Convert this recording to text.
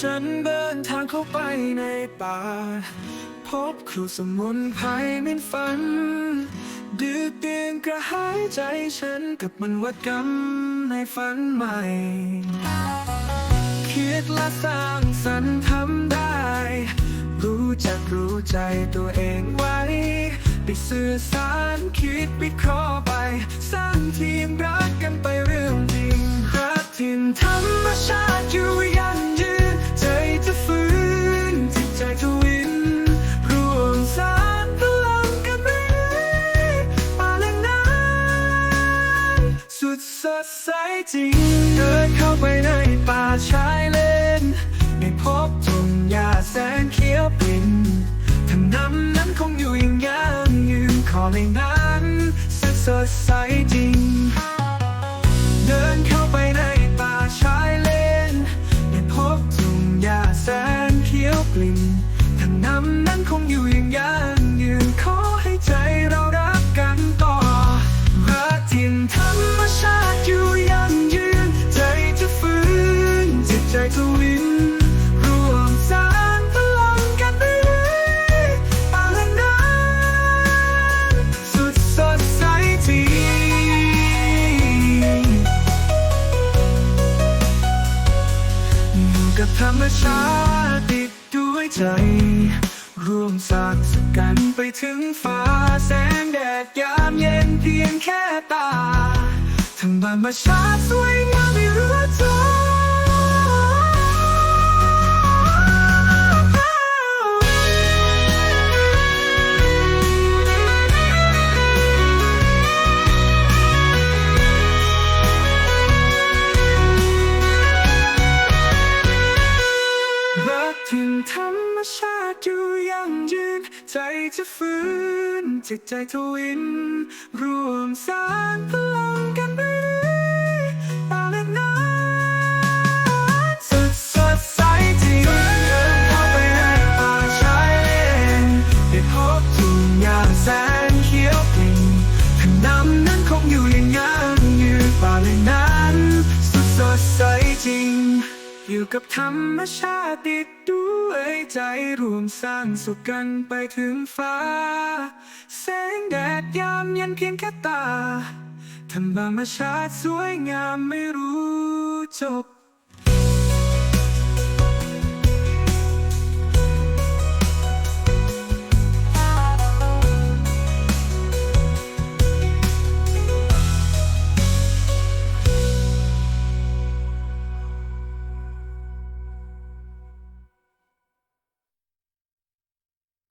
ฉันเดินทางเข้าไปในป่า พบครูสมุนไพรเหมินฝัน ดื้อเตียงกระหายใจฉันกับมันวัดกรรมในฝันใหม่ คิดและสร้างสรรค์ทำได้ รู้จักรู้ใจตัวเองไว้ไปสื่อสารคิดวิเคราะห์ไป สร้างทีมรักกันไปเรื่องจริงรักถิ่นธรรมชาติอยู่ยันยื สุดสดใสจริง เดินเข้าไปในป่าชายเลนได้พบทุ่งหญ้าแสนเขียวปิ่นถนนนั้นคงอยู่อย่างยังยืนขอในนั้นสุดสดใสจริง เดินเข้าไปในป่าชายเลนได้พบทุ่งหญ้าแสนเขียวกลิ่นทางน้ำนั้นคงอยู่อย่างยัง ชาติติดด้วยใจ ร่วมสร้างสกันไปถึงฟ้าแสงแดดยามเย็นเพียงแค่ตา ทั้งบรรมชาติสวยงามไม่รู้จบ ถึงธรรมชาติอยู่ยั่งยืน ใจจะฟื้นจิตใจทวิน รวมสร้างพลังกันไปเรื่อยป่าและน้ำสุดสดใสจริงเดินเข้าไปในป่าชายเลนได้พบทุ่งหญ้าแสนเขียวกลิ่นทางน้ำนั้นคงอยู่อย่างยั่งยืนป่าและนั้นสุดสดใสจริง อยู่กับธรรมชาติติดด้วยใจรวมสร้างสุขกันไปถึงฟ้า แสงแดดยามเย็นเพียงแค่ตาธรรมชาติสวยงามไม่รู้จบ